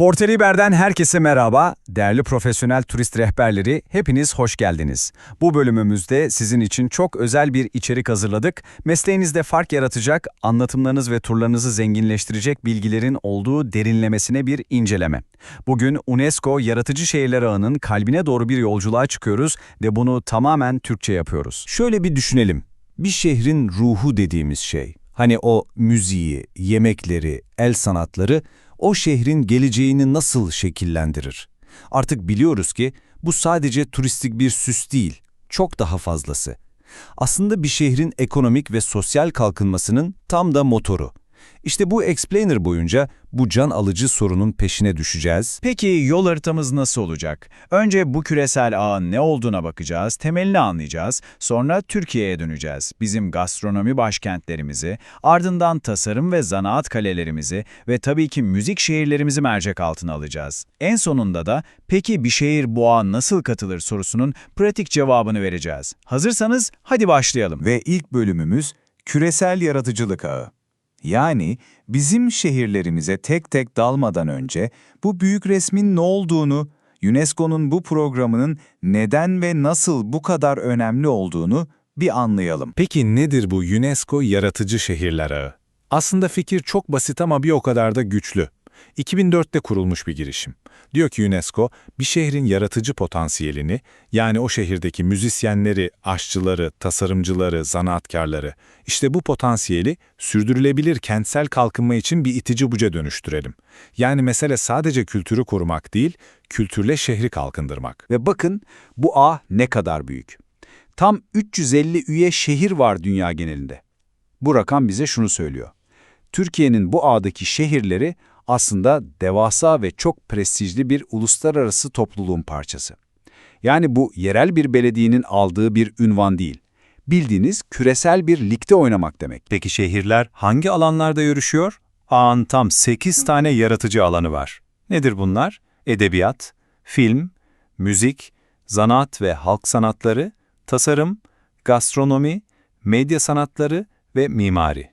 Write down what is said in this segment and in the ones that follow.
Forteliber'den herkese merhaba. Değerli profesyonel turist rehberleri, hepiniz hoş geldiniz. Bu bölümümüzde sizin için çok özel bir içerik hazırladık. Mesleğinizde fark yaratacak, anlatımlarınız ve turlarınızı zenginleştirecek bilgilerin olduğu derinlemesine bir inceleme. Bugün UNESCO Yaratıcı Şehirler Ağı'nın kalbine doğru bir yolculuğa çıkıyoruz ve bunu tamamen Türkçe yapıyoruz. Şöyle bir düşünelim. Bir şehrin ruhu dediğimiz şey, hani o müziği, yemekleri, el sanatları o şehrin geleceğini nasıl şekillendirir? Artık biliyoruz ki bu sadece turistik bir süs değil, çok daha fazlası. Aslında bir şehrin ekonomik ve sosyal kalkınmasının tam da motoru. İşte bu explainer boyunca bu can alıcı sorunun peşine düşeceğiz. Peki yol haritamız nasıl olacak? Önce bu küresel ağın ne olduğuna bakacağız, temelini anlayacağız, sonra Türkiye'ye döneceğiz. Bizim gastronomi başkentlerimizi, ardından tasarım ve zanaat kalelerimizi ve tabii ki müzik şehirlerimizi mercek altına alacağız. En sonunda da peki bir şehir bu ağa nasıl katılır sorusunun pratik cevabını vereceğiz. Hazırsanız hadi başlayalım. Ve ilk bölümümüz küresel yaratıcılık ağı. Yani bizim şehirlerimize tek tek dalmadan önce bu büyük resmin ne olduğunu, UNESCO'nun bu programının neden ve nasıl bu kadar önemli olduğunu bir anlayalım. Peki nedir bu UNESCO Yaratıcı Şehirler Ağı? Aslında fikir çok basit ama bir o kadar da güçlü. 2004'te kurulmuş bir girişim. Diyor ki UNESCO, bir şehrin yaratıcı potansiyelini, yani o şehirdeki müzisyenleri, aşçıları, tasarımcıları, zanaatkarları, işte bu potansiyeli sürdürülebilir kentsel kalkınma için bir itici buca dönüştürelim. Yani mesele sadece kültürü korumak değil, kültürle şehri kalkındırmak. Ve bakın bu ağ ne kadar büyük. Tam 350 üye şehir var dünya genelinde. Bu rakam bize şunu söylüyor. Türkiye'nin bu ağdaki şehirleri aslında devasa ve çok prestijli bir uluslararası topluluğun parçası. Yani bu yerel bir belediyenin aldığı bir ünvan değil. Bildiğiniz küresel bir ligde oynamak demek. Peki şehirler hangi alanlarda yarışıyor? Ağın tam 8 tane yaratıcı alanı var. Nedir bunlar? Edebiyat, film, müzik, zanaat ve halk sanatları, tasarım, gastronomi, medya sanatları ve mimari.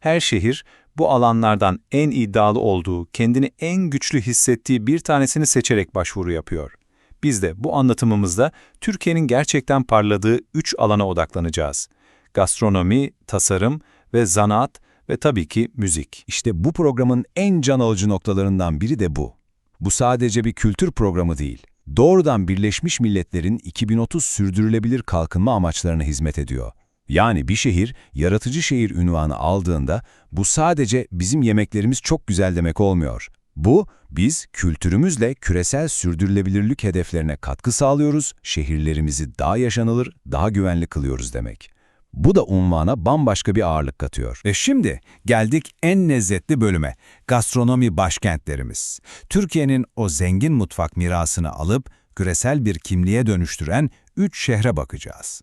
Her şehir bu alanlardan en iddialı olduğu, kendini en güçlü hissettiği bir tanesini seçerek başvuru yapıyor. Biz de bu anlatımımızda Türkiye'nin gerçekten parladığı üç alana odaklanacağız. Gastronomi, tasarım ve zanaat ve tabii ki müzik. İşte bu programın en can alıcı noktalarından biri de bu. Bu sadece bir kültür programı değil. Doğrudan Birleşmiş Milletler'in 2030 sürdürülebilir kalkınma amaçlarına hizmet ediyor. Yani bir şehir, yaratıcı şehir ünvanı aldığında bu sadece bizim yemeklerimiz çok güzel demek olmuyor. Bu, biz kültürümüzle küresel sürdürülebilirlik hedeflerine katkı sağlıyoruz, şehirlerimizi daha yaşanılır, daha güvenli kılıyoruz demek. Bu da unvana bambaşka bir ağırlık katıyor. E şimdi geldik en lezzetli bölüme, gastronomi başkentlerimiz. Türkiye'nin o zengin mutfak mirasını alıp küresel bir kimliğe dönüştüren üç şehre bakacağız.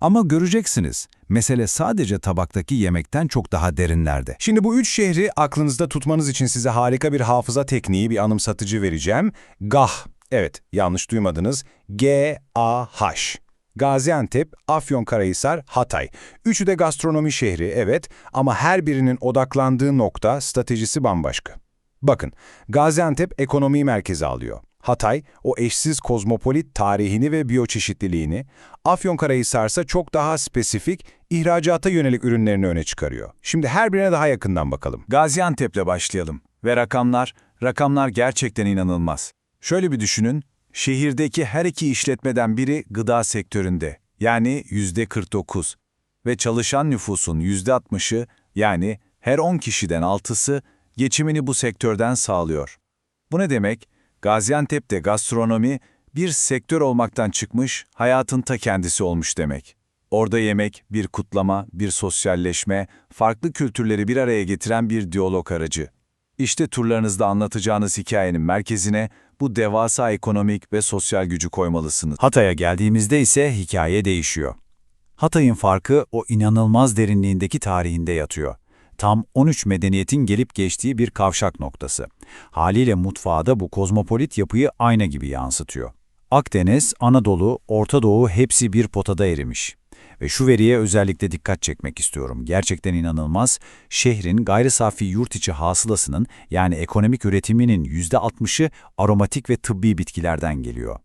Ama göreceksiniz, mesele sadece tabaktaki yemekten çok daha derinlerde. Şimdi bu üç şehri aklınızda tutmanız için size harika bir hafıza tekniği, bir anımsatıcı vereceğim. GAH, evet yanlış duymadınız, G-A-H. Gaziantep, Afyonkarahisar, Hatay. Üçü de gastronomi şehri, evet ama her birinin odaklandığı nokta, stratejisi bambaşka. Bakın, Gaziantep ekonomi merkezi alıyor. Hatay, o eşsiz kozmopolit tarihini ve biyoçeşitliliğini, Afyonkarahisar ise çok daha spesifik, ihracata yönelik ürünlerini öne çıkarıyor. Şimdi her birine daha yakından bakalım. Gaziantep'le başlayalım. Ve rakamlar, rakamlar gerçekten inanılmaz. Şöyle bir düşünün, şehirdeki her iki işletmeden biri gıda sektöründe, yani yüzde 49 ve çalışan nüfusun yüzde 60'ı, yani her 10 kişiden 6'sı geçimini bu sektörden sağlıyor. Bu ne demek? Gaziantep'te gastronomi bir sektör olmaktan çıkmış, hayatın ta kendisi olmuş demek. Orada yemek, bir kutlama, bir sosyalleşme, farklı kültürleri bir araya getiren bir diyalog aracı. İşte turlarınızda anlatacağınız hikayenin merkezine bu devasa ekonomik ve sosyal gücü koymalısınız. Hatay'a geldiğimizde ise hikaye değişiyor. Hatay'ın farkı o inanılmaz derinliğindeki tarihinde yatıyor tam 13 medeniyetin gelip geçtiği bir kavşak noktası. Haliyle mutfağı da bu kozmopolit yapıyı ayna gibi yansıtıyor. Akdeniz, Anadolu, Orta Doğu hepsi bir potada erimiş. Ve şu veriye özellikle dikkat çekmek istiyorum. Gerçekten inanılmaz. Şehrin gayri safi yurt içi hasılasının yani ekonomik üretiminin %60'ı aromatik ve tıbbi bitkilerden geliyor.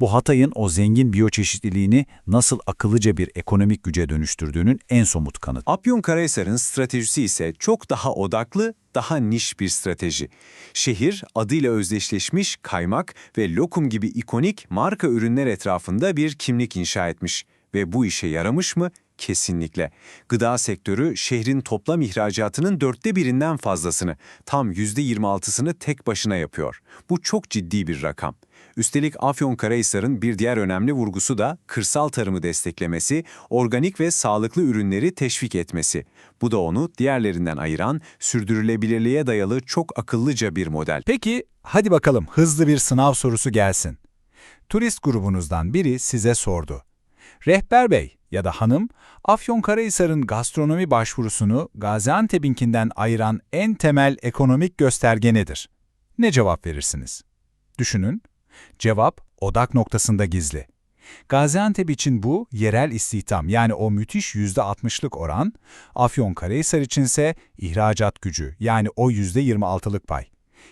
Bu Hatay'ın o zengin biyoçeşitliliğini nasıl akıllıca bir ekonomik güce dönüştürdüğünün en somut kanıtı. Afyonkarahisar'ın stratejisi ise çok daha odaklı, daha niş bir strateji. Şehir adıyla özdeşleşmiş kaymak ve lokum gibi ikonik marka ürünler etrafında bir kimlik inşa etmiş. Ve bu işe yaramış mı? Kesinlikle. Gıda sektörü şehrin toplam ihracatının dörtte birinden fazlasını, tam yüzde yirmi altısını tek başına yapıyor. Bu çok ciddi bir rakam. Üstelik Afyonkarahisar'ın bir diğer önemli vurgusu da kırsal tarımı desteklemesi, organik ve sağlıklı ürünleri teşvik etmesi. Bu da onu diğerlerinden ayıran, sürdürülebilirliğe dayalı çok akıllıca bir model. Peki, hadi bakalım hızlı bir sınav sorusu gelsin. Turist grubunuzdan biri size sordu. Rehber bey ya da hanım, Afyonkarahisar'ın gastronomi başvurusunu Gaziantep'inkinden ayıran en temel ekonomik gösterge nedir? Ne cevap verirsiniz? Düşünün. Cevap odak noktasında gizli. Gaziantep için bu yerel istihdam yani o müthiş %60'lık oran, Afyonkarahisar içinse ihracat gücü yani o %26'lık pay.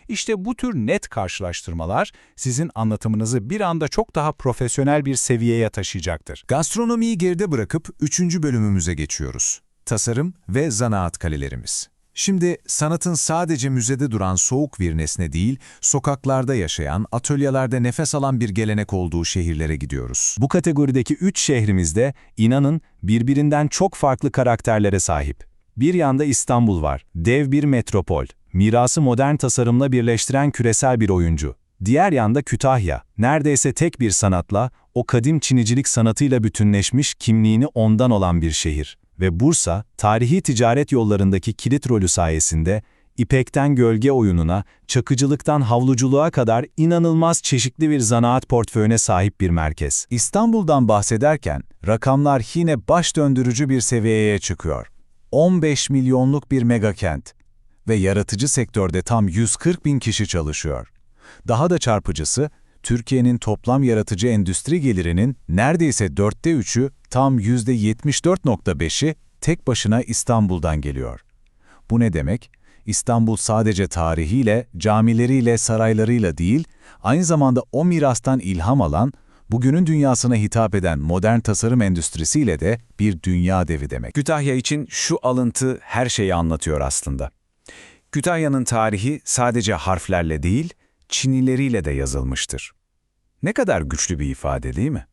İşte bu tür net karşılaştırmalar sizin anlatımınızı bir anda çok daha profesyonel bir seviyeye taşıyacaktır. Gastronomiyi geride bırakıp üçüncü bölümümüze geçiyoruz. Tasarım ve zanaat kalelerimiz. Şimdi sanatın sadece müzede duran soğuk bir nesne değil, sokaklarda yaşayan, atölyelerde nefes alan bir gelenek olduğu şehirlere gidiyoruz. Bu kategorideki üç şehrimizde inanın birbirinden çok farklı karakterlere sahip. Bir yanda İstanbul var, dev bir metropol, mirası modern tasarımla birleştiren küresel bir oyuncu. Diğer yanda Kütahya, neredeyse tek bir sanatla, o kadim çinicilik sanatıyla bütünleşmiş kimliğini ondan olan bir şehir. Ve Bursa, tarihi ticaret yollarındaki kilit rolü sayesinde, İpekten gölge oyununa, çakıcılıktan havluculuğa kadar inanılmaz çeşitli bir zanaat portföyüne sahip bir merkez. İstanbul'dan bahsederken rakamlar yine baş döndürücü bir seviyeye çıkıyor. 15 milyonluk bir megakent ve yaratıcı sektörde tam 140 bin kişi çalışıyor. Daha da çarpıcısı, Türkiye'nin toplam yaratıcı endüstri gelirinin neredeyse dörtte üçü, tam %74.5'i tek başına İstanbul'dan geliyor. Bu ne demek? İstanbul sadece tarihiyle, camileriyle, saraylarıyla değil, aynı zamanda o mirastan ilham alan, bugünün dünyasına hitap eden modern tasarım endüstrisiyle de bir dünya devi demek. Kütahya için şu alıntı her şeyi anlatıyor aslında. Kütahya'nın tarihi sadece harflerle değil, Çinileriyle de yazılmıştır. Ne kadar güçlü bir ifade değil mi?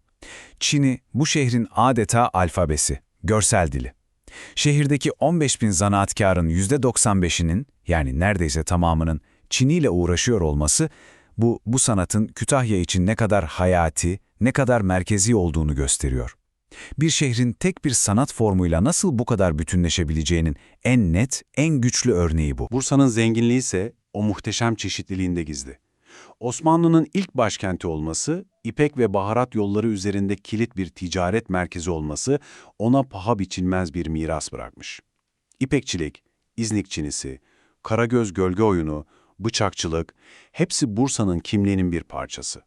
Çin'i bu şehrin adeta alfabesi, görsel dili. Şehirdeki 15 bin zanaatkarın %95'inin yani neredeyse tamamının Çiniyle uğraşıyor olması bu, bu sanatın Kütahya için ne kadar hayati, ne kadar merkezi olduğunu gösteriyor. Bir şehrin tek bir sanat formuyla nasıl bu kadar bütünleşebileceğinin en net, en güçlü örneği bu. Bursa'nın zenginliği ise o muhteşem çeşitliliğinde gizli. Osmanlı'nın ilk başkenti olması, İpek ve baharat yolları üzerinde kilit bir ticaret merkezi olması ona paha biçilmez bir miras bırakmış. İpekçilik, İznik çinisi, Karagöz gölge oyunu, bıçakçılık, hepsi Bursa'nın kimliğinin bir parçası.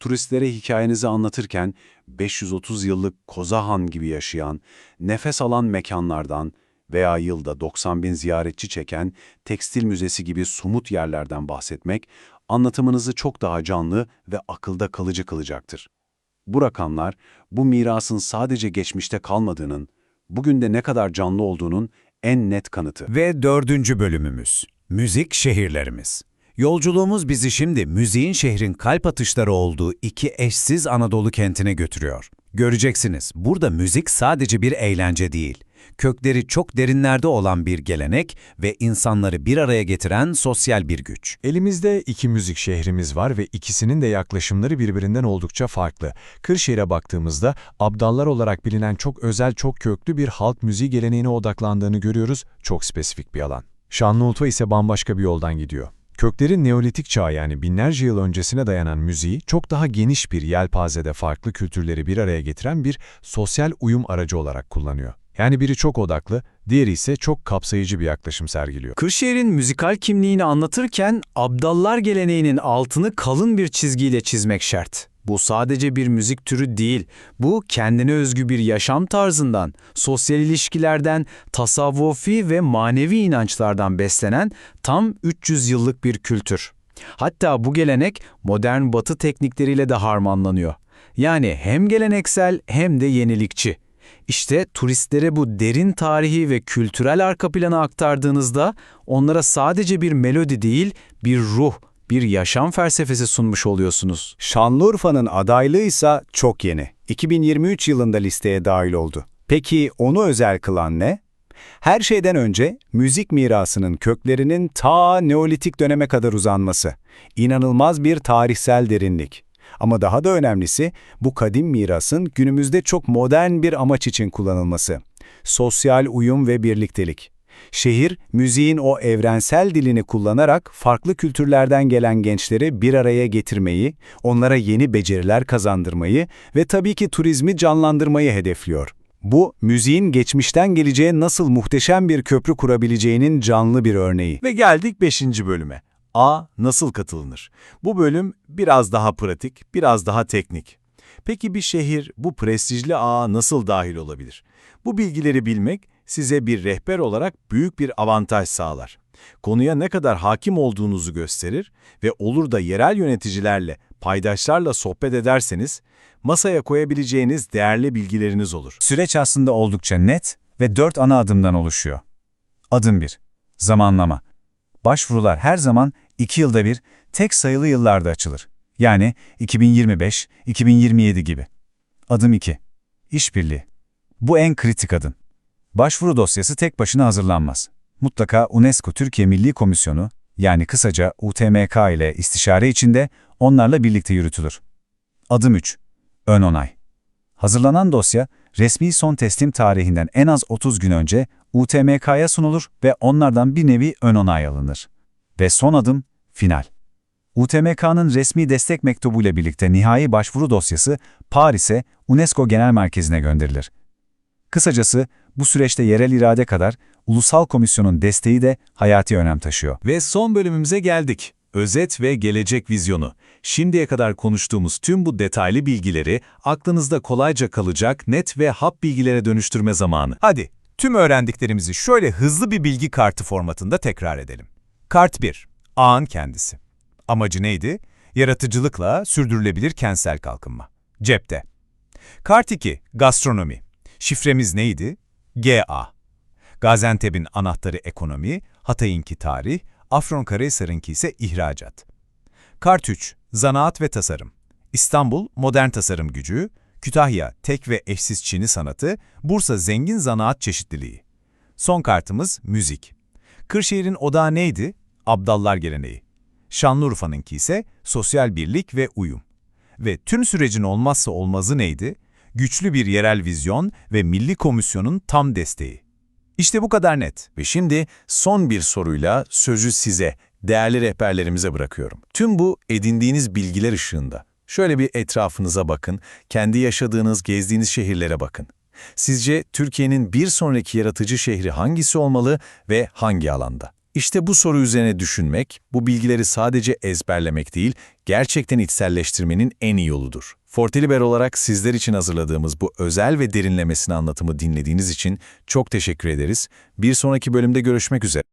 Turistlere hikayenizi anlatırken 530 yıllık Kozahan gibi yaşayan, nefes alan mekanlardan veya yılda 90 bin ziyaretçi çeken tekstil müzesi gibi sumut yerlerden bahsetmek, anlatımınızı çok daha canlı ve akılda kalıcı kılacaktır. Bu rakamlar, bu mirasın sadece geçmişte kalmadığının, bugün de ne kadar canlı olduğunun en net kanıtı. Ve dördüncü bölümümüz, müzik şehirlerimiz. Yolculuğumuz bizi şimdi müziğin şehrin kalp atışları olduğu iki eşsiz Anadolu kentine götürüyor. Göreceksiniz, burada müzik sadece bir eğlence değil. Kökleri çok derinlerde olan bir gelenek ve insanları bir araya getiren sosyal bir güç. Elimizde iki müzik şehrimiz var ve ikisinin de yaklaşımları birbirinden oldukça farklı. Kırşehir'e baktığımızda abdallar olarak bilinen çok özel, çok köklü bir halk müziği geleneğine odaklandığını görüyoruz, çok spesifik bir alan. Şanlıurfa ise bambaşka bir yoldan gidiyor. Kökleri Neolitik çağ yani binlerce yıl öncesine dayanan müziği çok daha geniş bir yelpazede farklı kültürleri bir araya getiren bir sosyal uyum aracı olarak kullanıyor. Yani biri çok odaklı, diğeri ise çok kapsayıcı bir yaklaşım sergiliyor. Kırşehir'in müzikal kimliğini anlatırken abdallar geleneğinin altını kalın bir çizgiyle çizmek şart. Bu sadece bir müzik türü değil. Bu kendine özgü bir yaşam tarzından, sosyal ilişkilerden, tasavvufi ve manevi inançlardan beslenen tam 300 yıllık bir kültür. Hatta bu gelenek modern batı teknikleriyle de harmanlanıyor. Yani hem geleneksel hem de yenilikçi. İşte turistlere bu derin tarihi ve kültürel arka planı aktardığınızda onlara sadece bir melodi değil, bir ruh, bir yaşam felsefesi sunmuş oluyorsunuz. Şanlıurfa'nın adaylığı ise çok yeni. 2023 yılında listeye dahil oldu. Peki onu özel kılan ne? Her şeyden önce müzik mirasının köklerinin ta Neolitik döneme kadar uzanması. İnanılmaz bir tarihsel derinlik. Ama daha da önemlisi bu kadim mirasın günümüzde çok modern bir amaç için kullanılması. Sosyal uyum ve birliktelik. Şehir, müziğin o evrensel dilini kullanarak farklı kültürlerden gelen gençleri bir araya getirmeyi, onlara yeni beceriler kazandırmayı ve tabii ki turizmi canlandırmayı hedefliyor. Bu, müziğin geçmişten geleceğe nasıl muhteşem bir köprü kurabileceğinin canlı bir örneği. Ve geldik 5. bölüme. A. Nasıl katılınır? Bu bölüm biraz daha pratik, biraz daha teknik. Peki bir şehir bu prestijli ağa nasıl dahil olabilir? Bu bilgileri bilmek size bir rehber olarak büyük bir avantaj sağlar. Konuya ne kadar hakim olduğunuzu gösterir ve olur da yerel yöneticilerle, paydaşlarla sohbet ederseniz masaya koyabileceğiniz değerli bilgileriniz olur. Süreç aslında oldukça net ve dört ana adımdan oluşuyor. Adım 1. Zamanlama. Başvurular her zaman iki yılda bir tek sayılı yıllarda açılır. Yani 2025, 2027 gibi. Adım 2. İşbirliği. Bu en kritik adım. Başvuru dosyası tek başına hazırlanmaz. Mutlaka UNESCO Türkiye Milli Komisyonu, yani kısaca UTMK ile istişare içinde onlarla birlikte yürütülür. Adım 3. Ön onay. Hazırlanan dosya, resmi son teslim tarihinden en az 30 gün önce UTMK'ya sunulur ve onlardan bir nevi ön onay alınır. Ve son adım, final. UTMK'nın resmi destek mektubuyla birlikte nihai başvuru dosyası Paris'e UNESCO Genel Merkezi'ne gönderilir. Kısacası bu süreçte yerel irade kadar ulusal komisyonun desteği de hayati önem taşıyor. Ve son bölümümüze geldik. Özet ve gelecek vizyonu. Şimdiye kadar konuştuğumuz tüm bu detaylı bilgileri aklınızda kolayca kalacak net ve hap bilgilere dönüştürme zamanı. Hadi tüm öğrendiklerimizi şöyle hızlı bir bilgi kartı formatında tekrar edelim. Kart 1. Ağın kendisi. Amacı neydi? Yaratıcılıkla sürdürülebilir kentsel kalkınma. Cepte. Kart 2. Gastronomi. Şifremiz neydi? GA. Gaziantep'in anahtarı ekonomi, Hatay'ınki tarih, Afyonkarahisar'ınki ise ihracat. Kart 3. Zanaat ve tasarım. İstanbul modern tasarım gücü, Kütahya tek ve eşsiz Çini sanatı, Bursa zengin zanaat çeşitliliği. Son kartımız müzik. Kırşehir'in odağı neydi? Abdallar geleneği. Şanlıurfa'nınki ise sosyal birlik ve uyum. Ve tüm sürecin olmazsa olmazı neydi? Güçlü bir yerel vizyon ve Milli Komisyon'un tam desteği. İşte bu kadar net. Ve şimdi son bir soruyla sözü size, değerli rehberlerimize bırakıyorum. Tüm bu edindiğiniz bilgiler ışığında şöyle bir etrafınıza bakın, kendi yaşadığınız, gezdiğiniz şehirlere bakın. Sizce Türkiye'nin bir sonraki yaratıcı şehri hangisi olmalı ve hangi alanda? İşte bu soru üzerine düşünmek, bu bilgileri sadece ezberlemek değil, gerçekten içselleştirmenin en iyi yoludur. Forteliber olarak sizler için hazırladığımız bu özel ve derinlemesine anlatımı dinlediğiniz için çok teşekkür ederiz. Bir sonraki bölümde görüşmek üzere.